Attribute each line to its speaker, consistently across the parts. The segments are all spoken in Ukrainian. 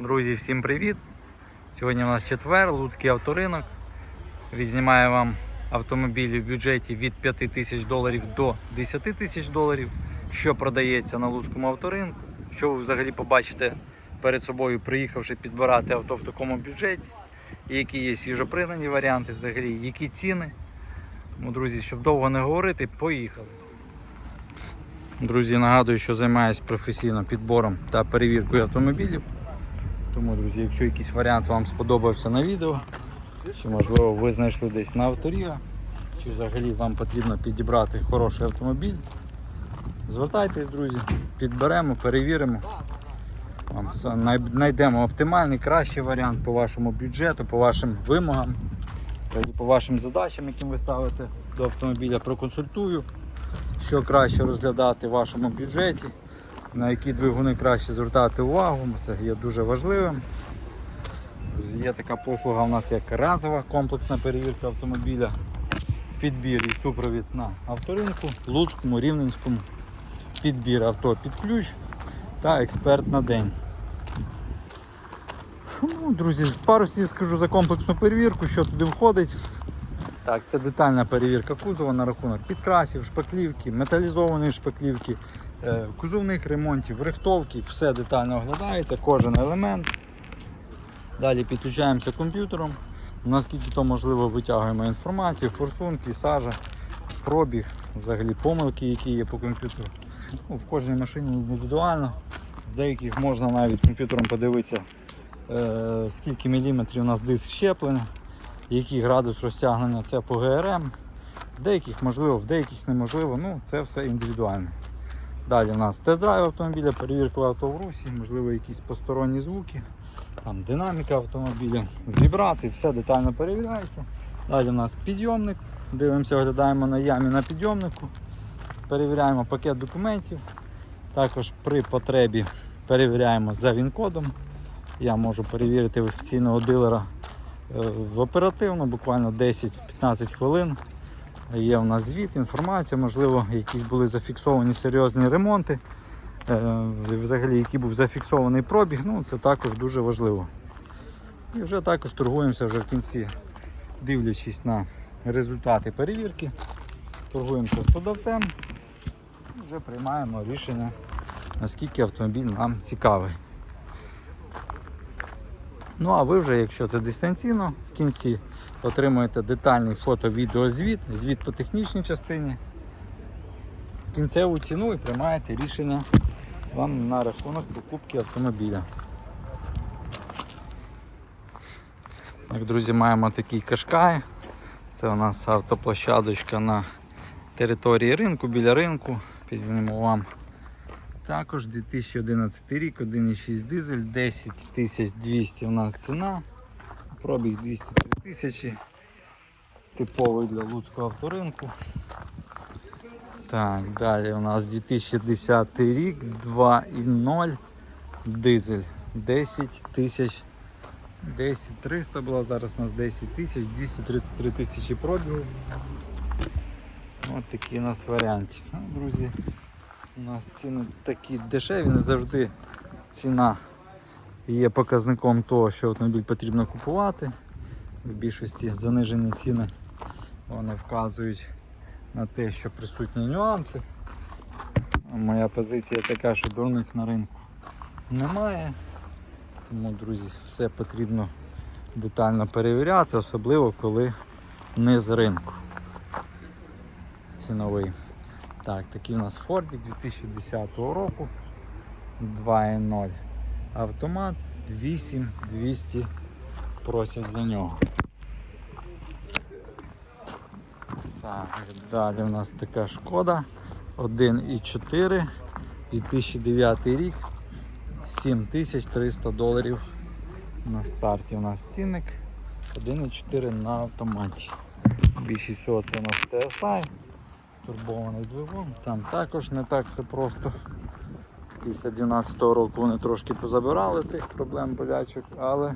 Speaker 1: Друзі, всім привіт! Сьогодні у нас четвер, Луцький авторинок. Відзнімаю вам автомобілі в бюджеті від 5 тисяч доларів до 10 тисяч доларів, що продається на Луцькому авторинку, що ви взагалі побачите перед собою, приїхавши підбирати авто в такому бюджеті, і які є свіжопригнані варіанти, взагалі, які ціни. Тому, друзі, щоб довго не говорити, поїхали. Друзі, нагадую, що займаюся професійно підбором та перевіркою автомобілів. Тому, друзі, якщо якийсь варіант вам сподобався на відео, чи можливо ви знайшли десь на авторія, чи взагалі вам потрібно підібрати хороший автомобіль, звертайтесь, друзі, підберемо, перевіримо. Вам знайдемо оптимальний, кращий варіант по вашому бюджету, по вашим вимогам, по вашим задачам, яким ви ставите до автомобіля, проконсультую, що краще розглядати в вашому бюджеті на які двигуни краще звертати увагу, це є дуже важливим. Є така послуга у нас як разова комплексна перевірка автомобіля, підбір і супровід на авторинку, Луцькому, Рівненському, підбір авто під ключ та експерт на день. Ну, Друзі, пару слів скажу за комплексну перевірку, що туди входить. Так, це детальна перевірка кузова на рахунок підкрасів, шпаклівки, металізованої шпаклівки, кузовних ремонтів, рихтовки, все детально оглядається, кожен елемент. Далі підключаємося комп'ютером. Наскільки то можливо витягуємо інформацію, форсунки, сажа, пробіг, взагалі помилки, які є по комп'ютеру. Ну, в кожній машині індивідуально. В деяких можна навіть комп'ютером подивитися, е, скільки міліметрів у нас диск щеплення, який градус розтягнення це по ГРМ. В деяких можливо, в деяких неможливо, ну це все індивідуально. Далі у нас тест-драйв автомобіля, перевірка авто в русі, можливо якісь посторонні звуки, там динаміка автомобіля, вібрації, все детально перевіряється. Далі у нас підйомник, дивимося, оглядаємо на ямі на підйомнику, перевіряємо пакет документів. Також при потребі перевіряємо за він-кодом. Я можу перевірити офіційного дилера е, в оперативно, буквально 10-15 хвилин. Є у нас звіт, інформація, можливо, якісь були зафіксовані серйозні ремонти, е, взагалі, який був зафіксований пробіг, ну це також дуже важливо. І вже також торгуємося вже в кінці, дивлячись на результати перевірки, торгуємося з продавцем і вже приймаємо рішення, наскільки автомобіль нам цікавий. Ну а ви вже, якщо це дистанційно, в кінці отримуєте детальний фото-відеозвіт, звіт по технічній частині, кінцеву ціну і приймаєте рішення вам на рахунок покупки автомобіля. Так, друзі, маємо такий кашкай. Це у нас автоплощадочка на території ринку, біля ринку. Підзніму вам. Також 2011 рік, 1,6 дизель, 10 200 у нас ціна. Пробіг 203 тисячі. Типовий для Луцького авторинку. Так, далі у нас 2010 рік, 2,0 дизель. 10 тисяч. 10 300 була, зараз у нас 10 тисяч, 233 тисячі пробігу. Ось такий у нас варіантик. Ну, друзі, у нас ціни такі дешеві, не завжди ціна є показником того, що автомобіль потрібно купувати. В більшості занижені ціни вони вказують на те, що присутні нюанси. Моя позиція така, що дурних на ринку немає. Тому, друзі, все потрібно детально перевіряти, особливо коли не з ринку ціновий. Так, такий у нас Фордік 2010 року. 2.0 автомат, 8200 просять за нього. Так, далі у нас така шкода. 1.4 2009 рік. 7300 доларів на старті. У нас цінник. 1.4 на автоматі. Більшість всього це у нас TSI турбований двигун. Там також не так все просто. Після 12 року вони трошки позабирали тих проблем болячок, але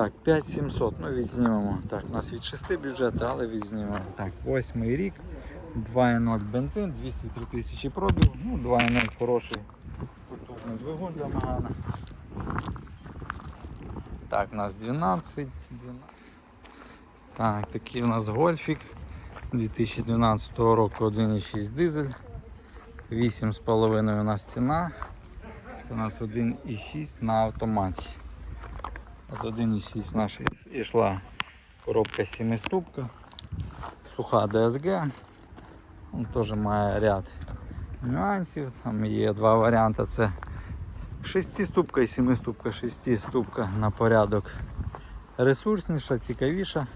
Speaker 1: так, 5700, ну відзнімемо. Так, у нас від 6 бюджету, але відзнімемо. Так, 8 рік, 2.0 бензин, 203 тисячі пробігу, ну 2.0 хороший потужний двигун для Магана. Так, у нас 12. 12. Так, такий у нас гольфік 2012 року 1,6 дизель. 8,5 у нас ціна. Це у нас 1,6 на автоматі. От 1,6 наша йшла коробка 7 ступка. Суха ДСГ. Він теж має ряд нюансів. Там є два варіанти. Це 6 ступка і 7 ступка. 6 ступка на порядок ресурсніша, цікавіша.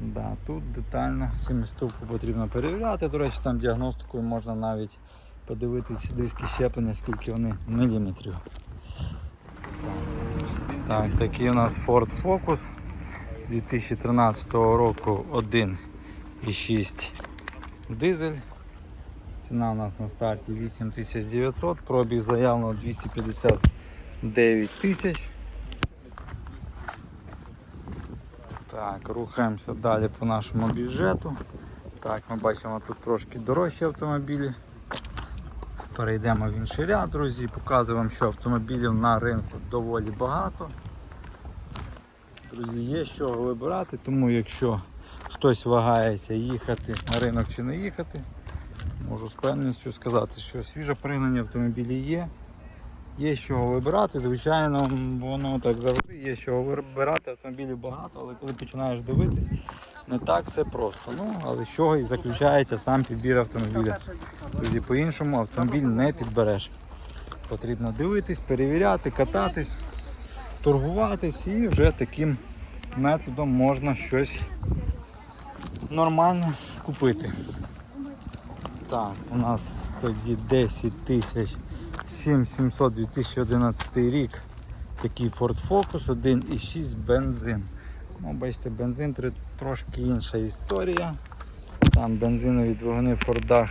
Speaker 1: Да, тут детально 7 ступку потрібно перевіряти. До речі, там діагностикою можна навіть подивитись диски щеплення, скільки вони міліметрів. Так, такий у нас Ford Focus 2013 року 1,6 дизель. Ціна у нас на старті 8900, пробіг заявлено 259 тисяч. Так, рухаємося далі по нашому бюджету. Так, ми бачимо тут трошки дорожчі автомобілі. Перейдемо в інший ряд, друзі. Показую вам, що автомобілів на ринку доволі багато. Друзі, є чого вибирати, тому якщо хтось вагається їхати на ринок чи не їхати, можу з певністю сказати, що свіжо пригнані автомобілі є. Є з чого вибирати, звичайно, воно так завжди є чого вибирати, автомобілів багато, але коли починаєш дивитись, не так все просто. Ну, але з чого і заключається сам підбір автомобіля. Друзі, по-іншому автомобіль не підбереш. Потрібно дивитись, перевіряти, кататись, торгуватись і вже таким методом можна щось нормальне купити. Так, у нас тоді 10 тисяч 7700 2011 рік. Такий Ford Focus 1,6 бензин. Ну, бачите, бензин трошки інша історія. Там бензинові двигуни в Фордах,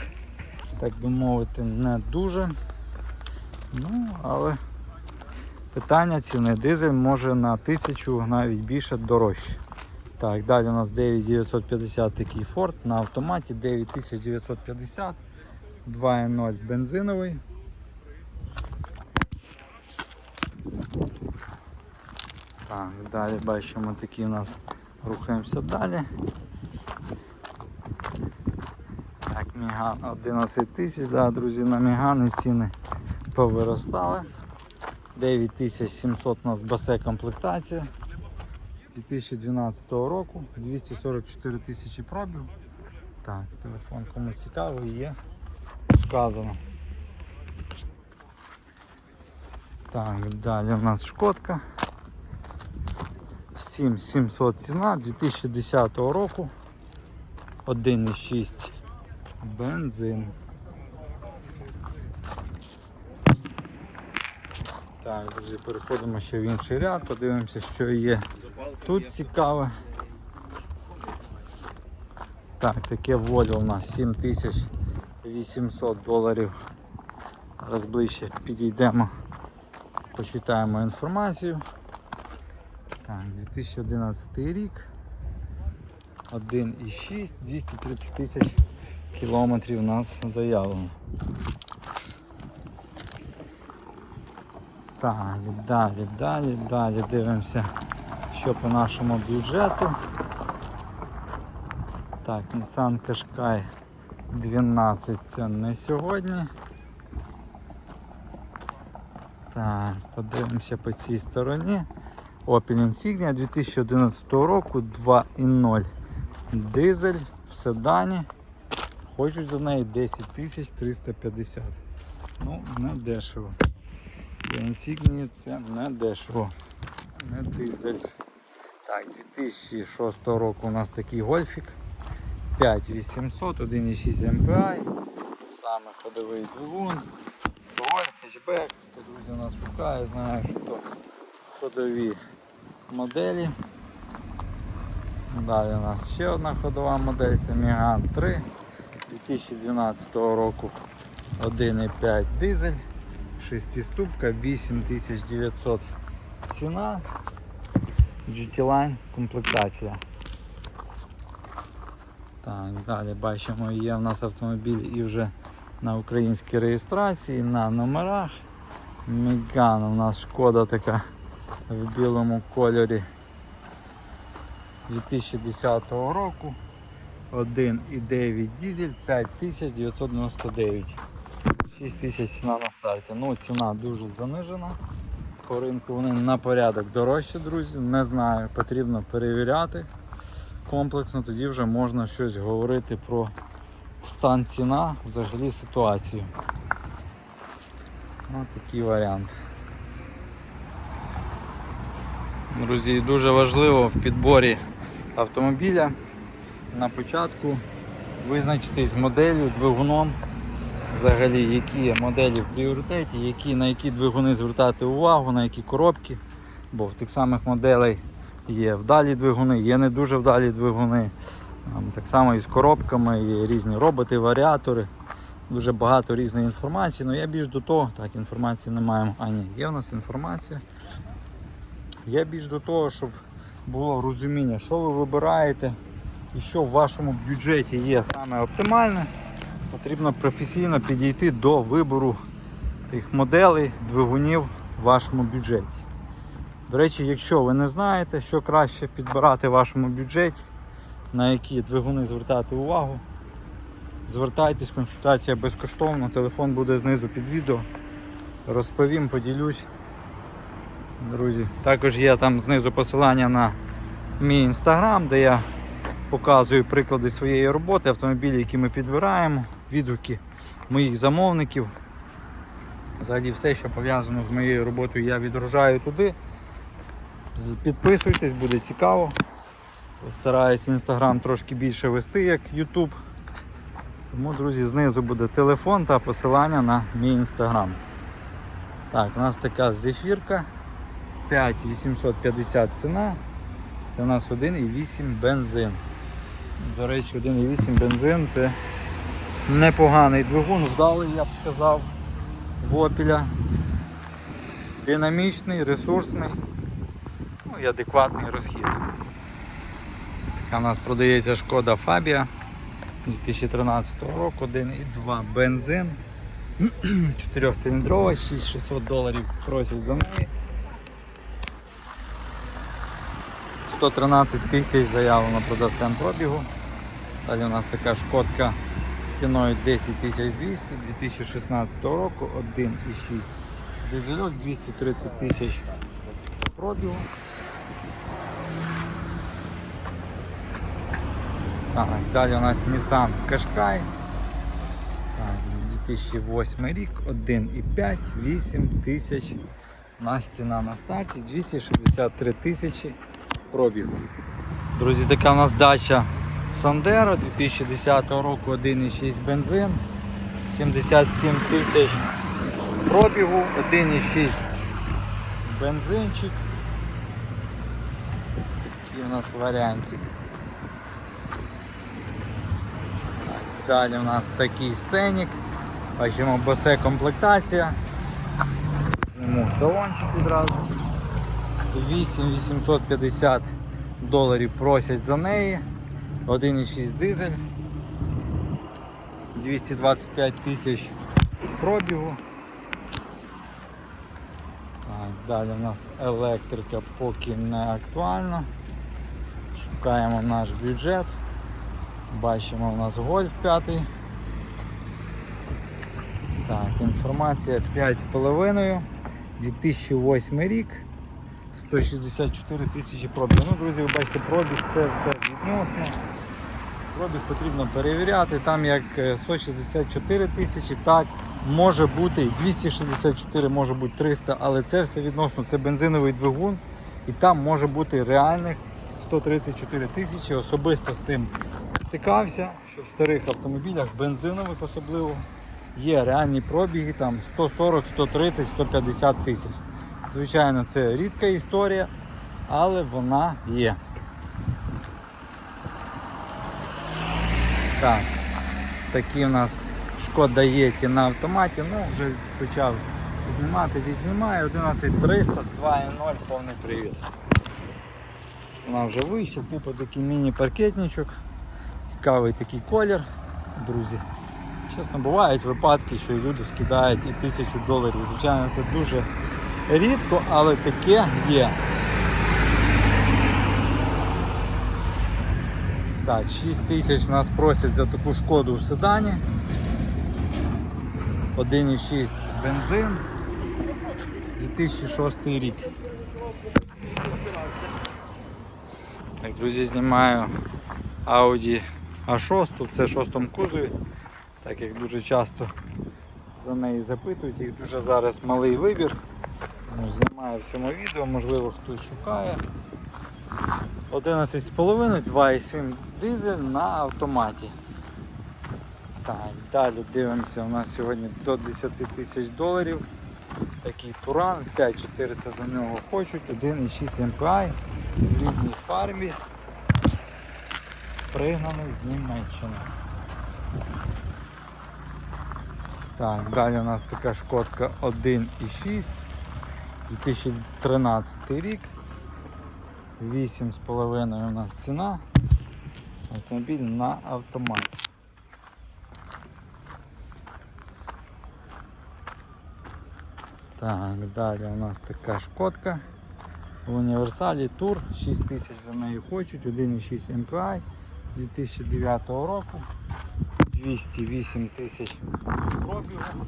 Speaker 1: так би мовити, не дуже. Ну, але питання ціни. Дизель може на тисячу навіть більше дорожче. Так, далі у нас 9950 такий Ford на автоматі 9950, 2.0 бензиновий. Так, далі бачимо такі у нас рухаємося далі. Так, Міган 11 тисяч, да, друзі, на Мігани ціни повиростали. 9700 у нас басе комплектація. 2012 року, 244 тисячі пробів. Так, телефон кому цікавий є. Вказано. Так, далі у нас шкодка. 7700 ціна 2010 року. 1,6 бензин. Так, друзі, переходимо ще в інший ряд, подивимося, що є тут цікаве. Так, таке волю у нас 7800 доларів. Зараз ближче підійдемо, почитаємо інформацію. Так, 2011 рік. 1,6, 230 тисяч кілометрів у нас заявлено. Так, далі, далі, далі дивимося, що по нашому бюджету. Так, Nissan Qashqai 12 це не сьогодні. Так, подивимося по цій стороні. Opel Insignia 2011 року 2.0 дизель в седані. Хочуть за неї 10 350. Ну, не дешево. Insignia це не дешево. Не дизель. Так, 2006 року у нас такий гольфік. 5800, 1,6 MPI. Саме ходовий двигун. Гольф, хетчбек. Друзі нас шукає, знає, що то ходові моделі. Далі у нас ще одна ходова модель, це Megane 3 2012 року 1,5 дизель, 6 ступка, 8900 ціна, GT Line комплектація. Так, далі бачимо, є в нас автомобіль і вже на українській реєстрації, на номерах. Меган у нас шкода така в білому кольорі 2010 року. 1,9 дизель 5999. 6 тисяч ціна на старті. Ну, ціна дуже занижена. По ринку вони на порядок дорожчі, друзі. Не знаю, потрібно перевіряти комплексно, тоді вже можна щось говорити про стан ціна, взагалі ситуацію. Ось такий варіант. Друзі, дуже важливо в підборі автомобіля на початку визначитись моделлю, двигуном, взагалі, які моделі в пріоритеті, які, на які двигуни звертати увагу, на які коробки, бо в тих самих моделей є вдалі двигуни, є не дуже вдалі двигуни. Так само і з коробками, є різні роботи, варіатори. Дуже багато різної інформації, але я більш до того, так, інформації не маємо. А ні, є у нас інформація. Я більш до того, щоб було розуміння, що ви вибираєте і що в вашому бюджеті є саме оптимальне. Потрібно професійно підійти до вибору тих моделей, двигунів в вашому бюджеті. До речі, якщо ви не знаєте, що краще підбирати в вашому бюджеті, на які двигуни звертати увагу, звертайтесь, консультація безкоштовна, телефон буде знизу під відео. Розповім, поділюсь. Друзі, також є там знизу посилання на мій інстаграм, де я показую приклади своєї роботи, автомобілі, які ми підбираємо, відгуки моїх замовників. Взагалі все, що пов'язано з моєю роботою, я відгружаю туди. Підписуйтесь, буде цікаво. Постараюсь інстаграм трошки більше вести, як YouTube. Тому, друзі, знизу буде телефон та посилання на мій інстаграм. Так, у нас така зефірка. 5850 ціна. Це у нас 1,8 бензин. До речі, 1,8 бензин це непоганий двигун, вдалий, я б сказав, в опіля. Динамічний, ресурсний, ну і адекватний розхід. Така у нас продається шкода Фабія 2013 року, 1,2 бензин. 4-циліндрова, 6600 доларів просять за неї. 113 тисяч заявлено продавцем пробігу. Далі у нас така шкодка ціною 10 200 2016 року, 1,6 дизельок, 230 тисяч пробігу. Так, далі у нас Nissan Qashqai. Так, 2008 рік, 1,5, 8 тисяч. У нас ціна на старті 263 тисячі пробігу. Друзі, така у нас дача Сандеро 2010 року 1,6 бензин, 77 тисяч пробігу, 1,6 бензинчик. Такий у нас варіантик. Далі у нас такий сценік. Бачимо босе комплектація. Зніму салончик відразу. 8850 доларів просять за неї. 1,6 дизель. 225 тисяч пробігу. Так, далі у нас електрика поки не актуальна. Шукаємо наш бюджет. Бачимо у нас гольф п'ятий. Так, інформація 5,5. 2008 рік. 164 тисячі пробіг. Ну, друзі, ви бачите, пробіг це все відносно. Пробіг потрібно перевіряти. Там як е, 164 тисячі, так може бути і 264, може бути 300, але це все відносно, це бензиновий двигун і там може бути реальних 134 тисячі. Особисто з тим стикався, що в старих автомобілях, бензинових особливо, є реальні пробіги там 140, 130, 150 тисяч. Звичайно, це рідка історія, але вона є. Так, такі у нас шкода Єті на автоматі, ну вже почав знімати, відзнімаю 11300, 2.0, повний привід. Вона вже вища, типу такий міні-паркетничок. Цікавий такий колір, друзі. Чесно, бувають випадки, що люди скидають і тисячу доларів. Звичайно, це дуже рідко, але таке є. Так, 6 тисяч нас просять за таку шкоду в седані. 1,6 бензин. 2006 рік. Так, друзі, знімаю Audi A6, це в шостому кузові, так як дуже часто за неї запитують, їх дуже зараз малий вибір. Тому знімаю в цьому відео, можливо хтось шукає. 11,5, 2,7 дизель на автоматі. Так, далі дивимося, у нас сьогодні до 10 тисяч доларів. Такий Туран, 5400 за нього хочуть, 1,6 MPI в рідній фарбі. Пригнаний з Німеччини. Так, далі у нас така шкодка 1,6, 2013 рік. 8,5 у нас ціна. Автомобіль на автоматі. Так, далі у нас така шкодка. В універсалі тур 6 тисяч за неї хочуть, 1,6 MPI 2009 року, 208 тисяч пробігу.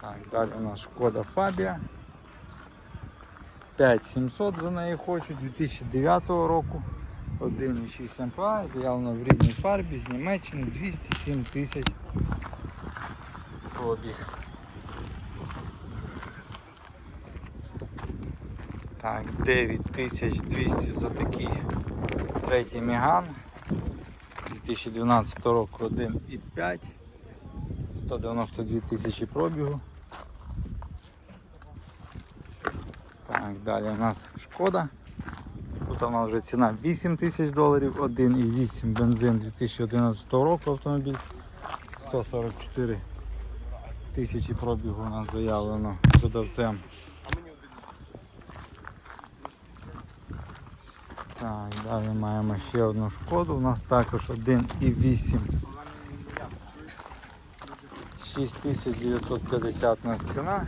Speaker 1: Так, далі у нас шкода Фабія. 5700 за неї хочуть 2009 року. 1,6 MPI, заявлено в рідній фарбі з Німеччини 207 тисяч пробіг. Так, 9200 за такий третій Міган. 2012 року 1,5. 192 тисячі пробігу. Так, далі у нас шкода. Тут у нас вже ціна 8 тисяч доларів, 1,8 бензин 2011 року автомобіль. 144 тисячі пробігу у нас заявлено продавцем. Так, далі маємо ще одну шкоду. У нас також 1,8. 6950 у нас ціна.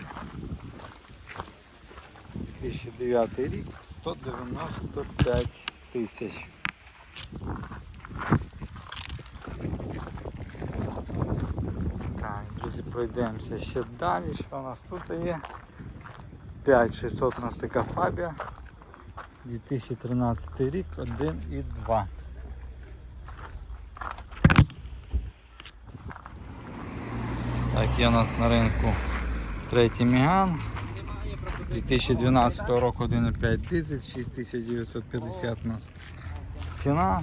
Speaker 1: 2009 рік 195 тисяч. Так, друзі, пройдемося ще далі. Що у нас тут є? 5600 у нас така фабія. 2013 рік 1,2. Так, є у нас на ринку третій Міган. 2012 року 1,5 дизель, 6950 у нас ціна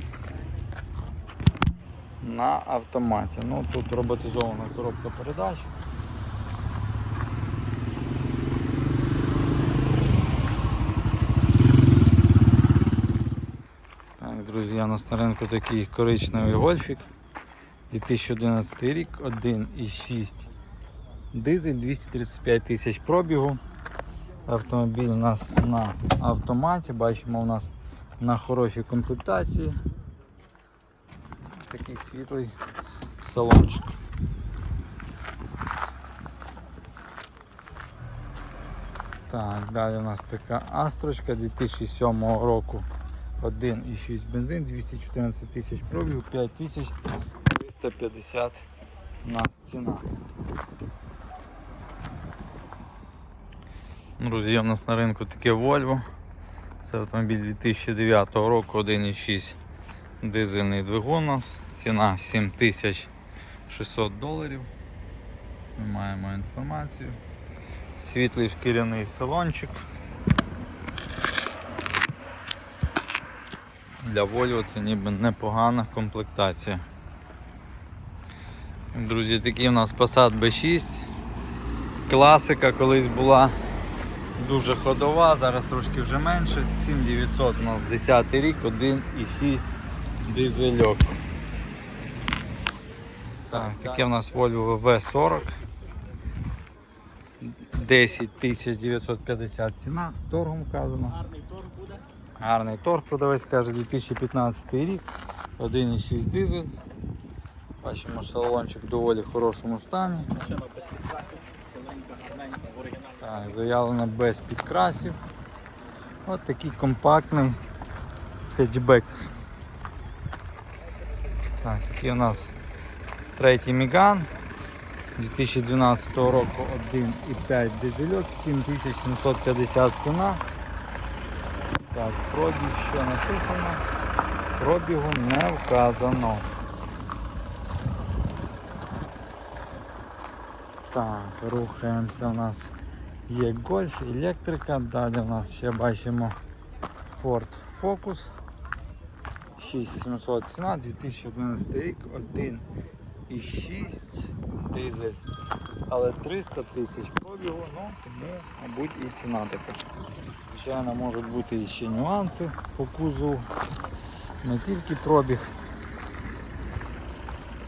Speaker 1: на автоматі. Ну тут роботизована коробка передач. Так, друзі, у на ринку такий коричневий гольфік. 2011 рік, 1,6 дизель, 235 тисяч пробігу. Автомобіль у нас на автоматі, бачимо у нас на хорошій комплектації. Такий світлий салончик. Так, далі у нас така астрочка 2007 року. 1,6 бензин, 214 тисяч пробігу, 5350 у нас ціна. Друзі, у нас на ринку таке Volvo. Це автомобіль 2009 року, 1,6 дизельний двигун у нас. Ціна 7600 доларів. Ми маємо інформацію. Світлий шкіряний салончик. Для Volvo це ніби непогана комплектація. Друзі, такий у нас Passat B6. Класика колись була дуже ходова, зараз трошки вже менше. 7900 у нас 10 рік, 1,6 дизельок. Так, таке у нас Volvo V40. 10 950 ціна, з торгом вказано.
Speaker 2: Гарний торг буде.
Speaker 1: Гарний торг продавець каже 2015 рік, 1,6 дизель. Бачимо, салончик в доволі хорошому стані.
Speaker 2: Машина без підкрасів,
Speaker 1: Так, заявлено без підкрасів. От такий компактний хетчбек. Так, такий у нас третій Міган 2012 року 1,5 дизельок, 7750 ціна. Так, пробіг що написано? Пробігу не вказано. Так, рухаємося у нас. Є гольф, електрика, далі у нас ще бачимо Ford Focus 6700 ціна, 2011 рік, 1,6 дизель, але 300 тисяч пробігу, ну тому, мабуть, і ціна така. Звичайно, можуть бути ще нюанси по кузову, не тільки пробіг.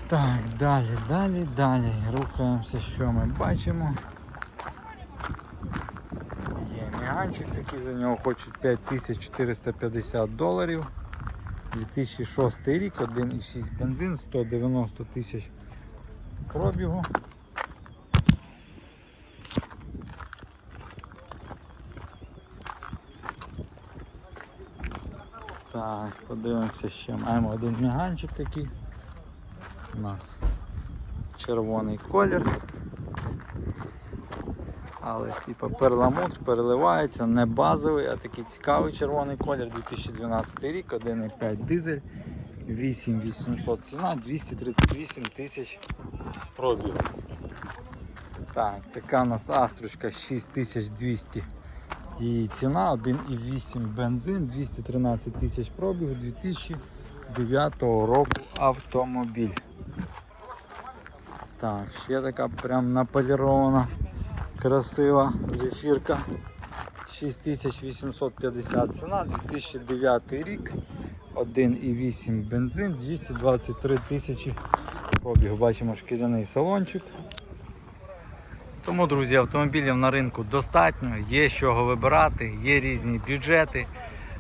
Speaker 1: Так, далі, далі, далі. Рухаємося, що ми бачимо. Є міганчик такий, за нього хочуть 5450 доларів. 2006 рік, 1,6 бензин, 190 тисяч пробігу. Так, подивимося ще. Маємо один міганчик такий. У нас червоний колір. Але типу перламутр переливається, не базовий, а такий цікавий червоний колір 2012 рік, 1,5 дизель, 8800 ціна, 238 тисяч пробігу. Так, така у нас астрочка 6200 її ціна, 1,8 бензин, 213 тисяч пробігу, 2009 року автомобіль. Так, ще така прям наполірована красива зефірка 6850 ціна, 2009 рік, 1,8 бензин, 223 тисячі пробіг. Бачимо шкіряний салончик. Тому, друзі, автомобілів на ринку достатньо, є з чого вибирати, є різні бюджети,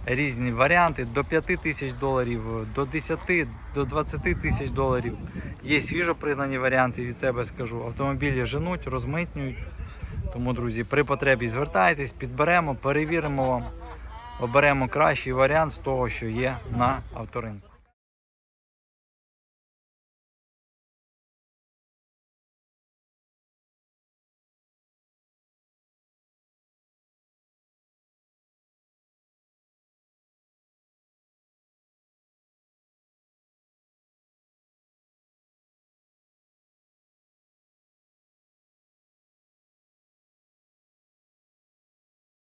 Speaker 1: різні варіанти до 5 тисяч доларів, до 10, до 20 тисяч доларів. Є свіжо пригнані варіанти, від себе скажу. Автомобілі женуть, розмитнюють. Тому, друзі, при потребі звертайтесь, підберемо, перевіримо вам, оберемо кращий варіант з того, що є на авторинку.